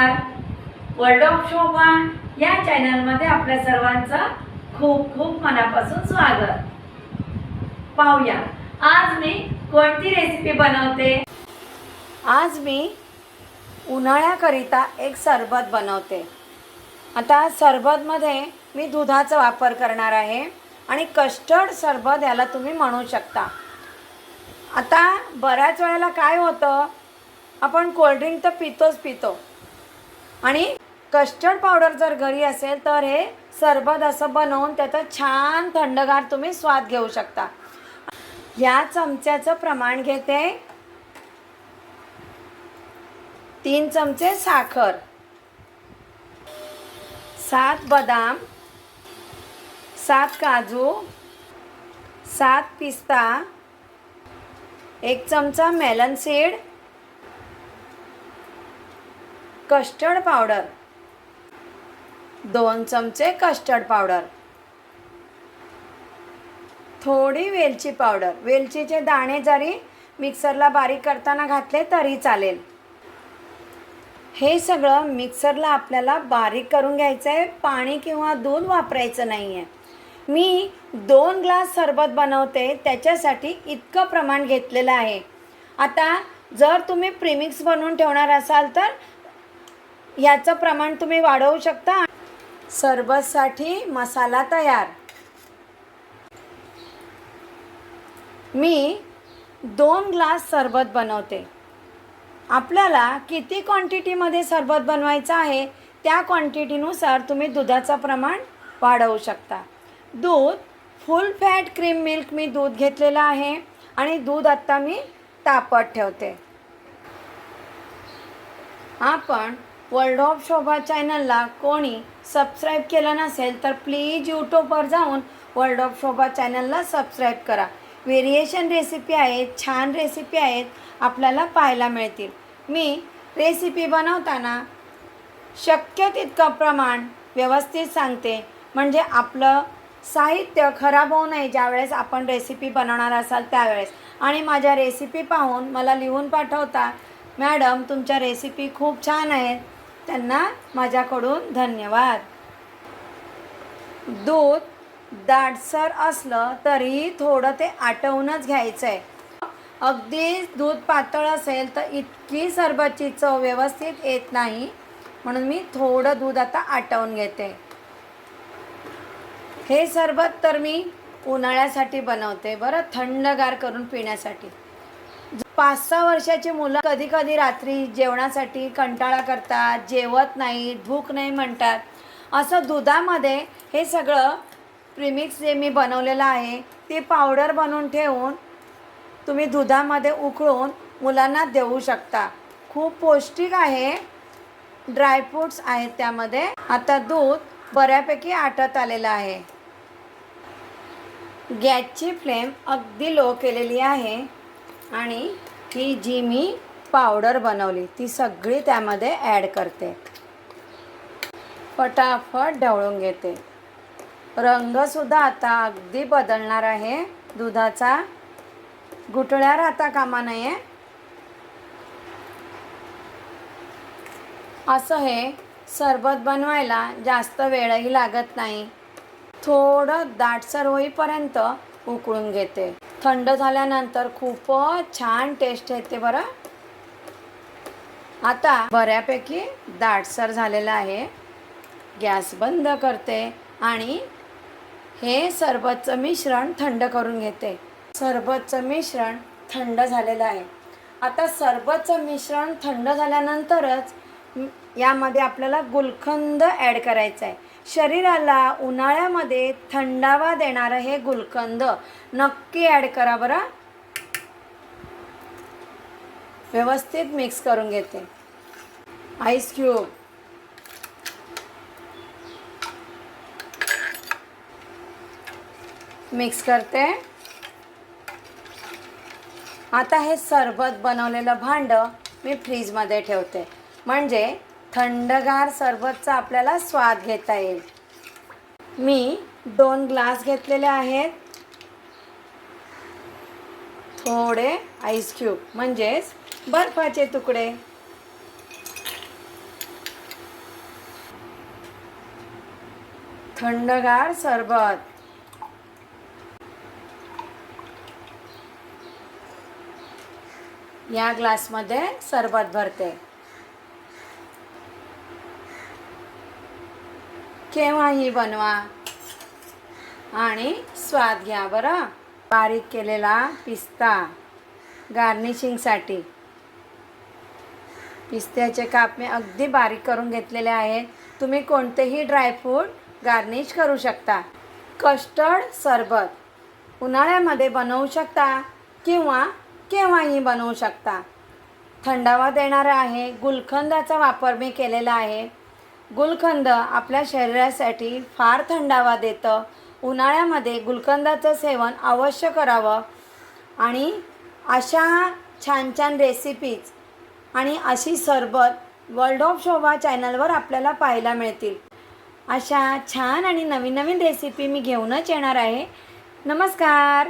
नमस्कार. World of शोभा या चॅनलमध्ये आपल्या सर्वांचं खूप खूप मनापासून स्वागत. पाहूया. आज मी कोणती रेसिपी बनवते? आज मी उन्हाळ्याकरिता एक सरबत बनवते. आता सरबतमध्ये मी दुधाचा वापर करणार आहे आणि कस्टर्ड सरबत याला तुम्ही म्हणू शकता. आता बऱ्याच वेळेला काय होतं? आपण कोल्ड्रिंक तर पितोच पितो. आणि कस्टर्ड पावडर जर घरी असेल तर हे सरबत असं बनवून त्याचा छान थंडगार तुम्ही स्वाद घेऊ शकता. या चमच्याचं प्रमाण घेते. तीन चमचे साखर. सात बदाम. सात काजू. सात पिस्ता. एक चमचा मेलन सीड कस्टर्ड पावडर. दोन चमचे कस्टर्ड पावडर. थोडी वेलची पावडर. वेलचीचे दाणे जरी मिक्सरला बारीक करताना घातले तरी चालेल. हे सगळं मिक्सरला आपल्याला बारीक करून घ्यायचं आहे पाणी किंवा दूध वापरायचं नाही आहे मी दोन ग्लास सरबत बनवते. त्याच्यासाठी इतकं प्रमाण घेतलेलं आहे. आता जर तुम्ही प्रीमिक्स बनवून ठेवणार असाल तर याचं प्रमाण तुम्ही वाढवू शकता. सरबतसाठी मसाला तयार. मी दोन ग्लास सरबत बनवते. आपल्याला किती क्वांटिटीमध्ये सरबत बनवायचं आहे त्या क्वांटिटीनुसार तुम्ही दुधाचं प्रमाण वाढवू शकता. दूध फुल फॅट क्रीम मिल्क मी दूध घेतलेलं आहे आणि दूध आत्ता मी तापत ठेवते. आपण वर्ल्ड ऑफ शोभा चॅनलला कोणी सबस्क्राईब केलं नसेल तर प्लीज यूट्यूबवर जाऊन वर्ल्ड ऑफ शोभा चॅनलला सबस्क्राईब करा. व्हेरिएशन रेसिपी आहेत छान रेसिपी आहेत आपल्याला पाहायला मिळतील. मी रेसिपी बनवताना शक्य तितकं प्रमाण व्यवस्थित सांगते. म्हणजे आपलं साहित्य खराब होऊ नये ज्यावेळेस आपण रेसिपी बनवणार असाल त्यावेळेस. आणि माझ्या रेसिपी पाहून मला लिहून पाठवता मॅडम तुमच्या रेसिपी खूप छान आहेत. त्यांना माझ्याकडून धन्यवाद. दूध दाटसर असलं तरीही थोडं ते आटवूनच घ्यायचं आहे अगदी दूध पातळ असेल तर इतकी सरबतची चव व्यवस्थित येत नाही म्हणून मी थोडं दूध आता आटवून घेते. हे सरबत तर मी उन्हाळ्यासाठी बनवते बरं थंडगार करून पिण्यासाठी. पाच सहा वर्षाची मुलं कधी कधी रात्री जेवणासाठी कंटाळा करतात जेवत नाही भूक नाही म्हणतात. असं दुधामध्ये हे सगळं प्रिमिक्स जे मी बनवलेलं आहे ते पावडर बनवून ठेवून तुम्ही दुधामध्ये उकळून मुलांना देऊ शकता. खूप पौष्टिक आहे. ड्रायफ्रूट्स आहेत त्यामध्ये. आता दूध बऱ्यापैकी आटत आलेलं आहे. गॅसची फ्लेम अगदी लो केलेली आहे. आणि ही जी मी पावडर बनवली ती सगळी त्यामध्ये ॲड करते. फटाफट ढवळून घेते. रंगसुद्धा आता अगदी बदलणार आहे. दुधाचा गुटळ्या राहता कामा नये. असं हे सरबत बनवायला जास्त वेळही लागत नाही. थोडं दाटसर होईपर्यंत उकळून घेते. थंड झाल्यानंतर खूपच छान टेस्ट येते बरं. आता बऱ्यापैकी दाटसर झालेलं आहे. गॅस बंद करते आणि हे सरबतचं मिश्रण थंड करून घेते. सरबतचं मिश्रण थंड झालेलं आहे. आता सरबतचं मिश्रण थंड झाल्यानंतरच यामध्ये आपल्याला गुलकंद ॲड करायचं आहे शरीराला उन्हाळ्यामध्ये थंडावा देणारं हे गुलकंद नक्की ॲड करा बरं. व्यवस्थित मिक्स करून घेते. आईस क्यूब मिक्स करते. आता हे सरबत बनवलेलं भांडं मी फ्रीजमध्ये ठेवते. म्हणजे थंडगार सरबतचा आपल्याला स्वाद घेता येईल. मी दोन ग्लास घेतलेले आहेत. थोडे आईस क्यूब म्हणजेच बर्फाचे तुकडे. थंडगार सरबत. या ग्लासमध्ये सरबत भरते. केव्हाही बनवा? आणि स्वाद घ्या बरं. बारीक केलेला पिस्ता गार्निशिंगसाठी. पिस्त्याचे काप मी अगदी बारीक करून घेतलेले आहेत. तुम्ही कोणतेही ड्रायफ्रूट गार्निश करू शकता. कस्टर्ड सरबत उन्हाळ्यामध्ये बनवू शकता किंवा केव्हाही बनवू शकता. थंडावा देणारा आहे. गुलकंदाचा वापर मी केलेला आहे. गुलकंद आपल्या शरीरासाठी फार थंडावा देतं. उन्हाळ्यामध्ये गुलकंदाचं सेवन अवश्य करावं. आणि अशा छान छान रेसिपीज आणि अशी सरबत वर्ल्ड ऑफ शोभा चॅनलवर आपल्याला पाहायला मिळतील. अशा छान आणि नवीन नवीन रेसिपी मी घेऊनच येणार आहे. नमस्कार!